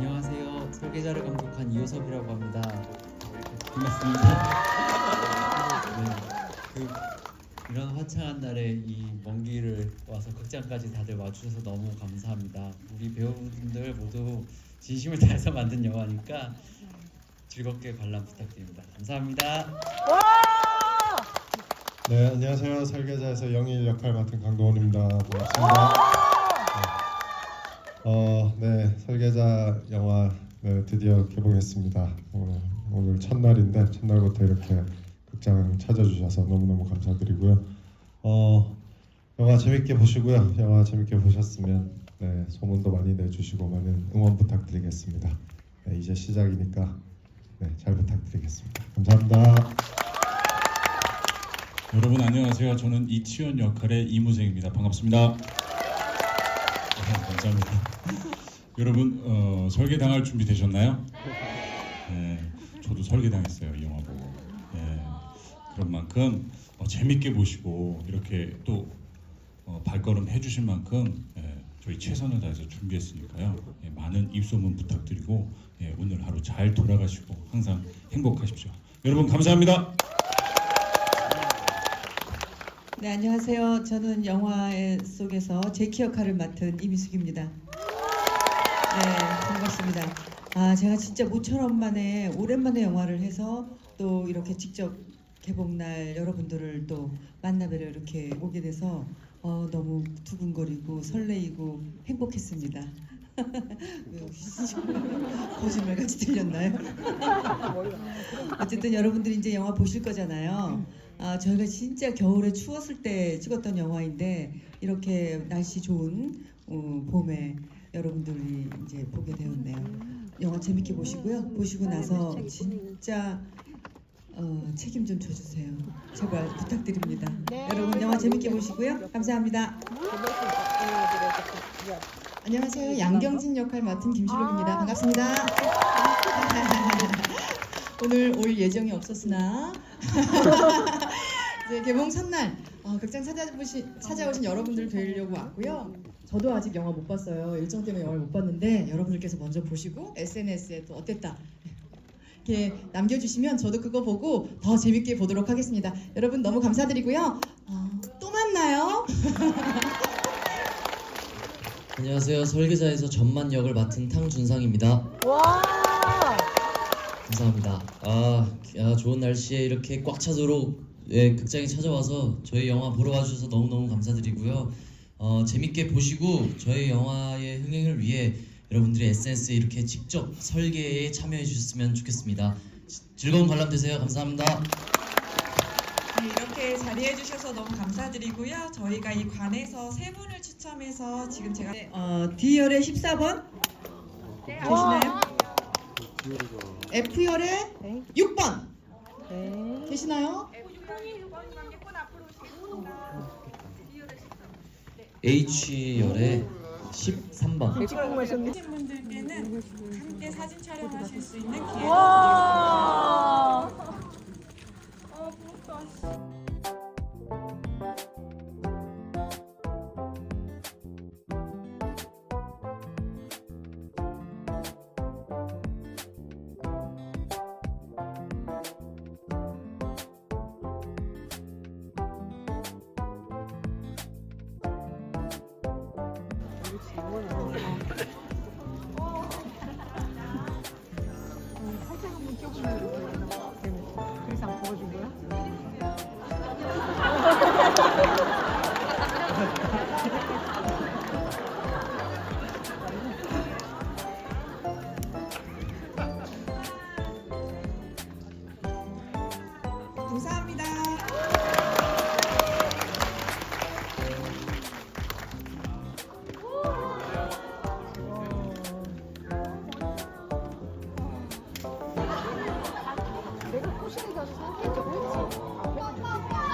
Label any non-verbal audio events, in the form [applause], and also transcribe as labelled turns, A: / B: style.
A: 안녕하세요. 설계자를 감독한 이호섭이라고 합니다. 반갑습니다. 네, 그 이런 화창한 날에 이 먼 길을 와서 극장까지 다들 와주셔서 너무 감사합니다. 우리 배우분들 모두 진심을 다해서 만든 영화니까 즐겁게 관람 부탁드립니다. 감사합니다.
B: 네, 안녕하세요. 설계자에서 영일 역할 맡은 강동원입니다. 반갑습니다. 네. 어, 네, 설계자 영화 네, 드디어 개봉했습니다. 오늘, 오늘 첫날인데 첫날부터 이렇게 극장 찾아주셔서 너무너무 감사드리고요. 어, 영화 재밌게 보시고요. 영화 재밌게 보셨으면 네, 소문도 많이 내주시고 많은 응원 부탁드리겠습니다. 네, 이제 시작이니까 네, 잘 부탁드리겠습니다. 감사합니다.
C: 여러분 안녕하세요. 저는 이치현 역할의 이무생입니다. 반갑습니다. 네, 감사합니다. 여러분 어, 설계 당할 준비 되셨나요? 네, 저도 설계 당했어요 이 영화 보고. 네, 그런 만큼 어, 재밌게 보시고 이렇게 또 어, 발걸음 해주실 만큼 예, 저희 최선을 다해서 준비했으니까요. 예, 많은 입소문 부탁드리고 예, 오늘 하루 잘 돌아가시고 항상 행복하십시오. 여러분 감사합니다.
D: 네, 안녕하세요. 저는 영화 속에서 제키 역할을 맡은 이미숙입니다. 네, 반갑습니다. 아, 제가 진짜 모처럼 만에 오랜만에 영화를 해서 또 이렇게 직접 개봉날 여러분들을 또 만나뵈러 이렇게 오게 돼서 어, 너무 두근거리고 설레이고 행복했습니다. [laughs] 거짓말같이 들렸나요? [laughs] 어쨌든 여러분들이 이제 영화 보실 거잖아요. 아, 저희가 진짜 겨울에 추웠을 때 찍었던 영화인데 이렇게 날씨 좋은 어, 봄에 여러분들이 이제 보게 되었네요. 영화 재밌게 보시고요. 보시고 나서 진짜 어, 책임 좀 져주세요. 제발 부탁드립니다. 여러분 영화 재밌게 보시고요. 감사합니다.
E: 안녕하세요. 양경진 역할 맡은 김실록입니다. 반갑습니다. [laughs] 오늘 올 예정이 없었으나 [laughs] 이제 개봉 첫날 어, 극장 찾아보시, 찾아오신 여러분들 뵈려고 왔고요. 저도 아직 영화 못 봤어요. 일정 때문에 영화를 못 봤는데 여러분들께서 먼저 보시고 SNS에 또 어땠다 이렇게 남겨주시면 저도 그거 보고 더 재밌게 보도록 하겠습니다. 여러분 너무 감사드리고요. 어, 또 만나요. [laughs]
A: 안녕하세요. 설계자에서 전만 역을 맡은 탕준상입니다. 감사합니다. 아, 야, 좋은 날씨에 이렇게 꽉 차도록 예, 극장에 찾아와서 저희 영화 보러 와주셔서 너무너무 감사드리고요. 어, 재밌게 보시고 저희 영화의 흥행을 위해 여러분들이 SNS에 이렇게 직접 설계에 참여해 주셨으면 좋겠습니다. 지- 즐거운 관람 되세요. 감사합니다.
F: 네, 이렇게 자리해 주셔서 너무 감사드리고요. 저희가 이 관에서 세 분을 추첨해서 지금 제가
D: 어, D열의 14번. 계시나요?
E: F열의 6번. 계시나요?
A: H열의 13번.
F: 오신 분들께는 함께 사진 촬영하실 수 있는 기회가 살짝 한번 껴보면 그래서 안 보여준 거야? 감사합니다. 내가 꼬시는 가서 사진 찍어